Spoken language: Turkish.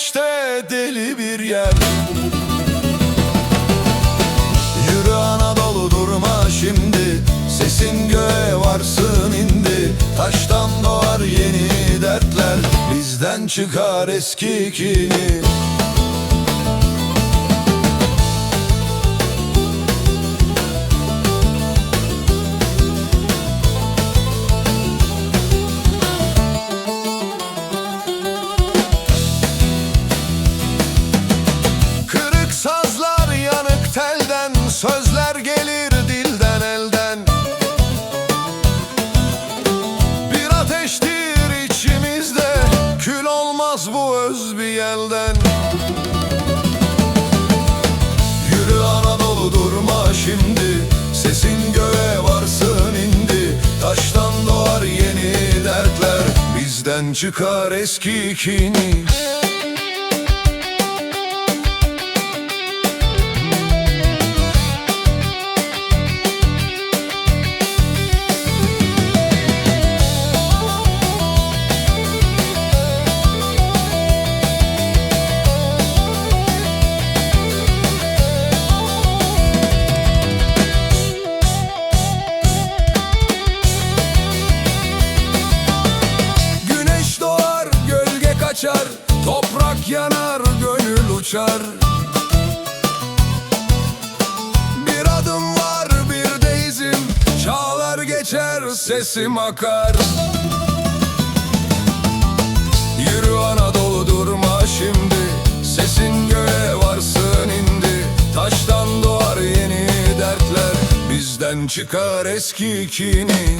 İçte deli bir yer. Yürü Anadolu durma şimdi. Sesin göğe varsın indi. Taştan doğar yeni dertler. Bizden çıkar eski kini Kül olmaz bu öz bir yelden Yürü Anadolu durma şimdi. Sesin göğe varsın indi. Taştan doğar yeni dertler. Bizden çıkar eski kini yanar, gönül uçar. Bir adım var, bir de izim Çağlar geçer, sesim akar. Yürü Anadolu durma şimdi. Sesin göğe varsın indi. Taştan doğar yeni dertler. Bizden çıkar eski kini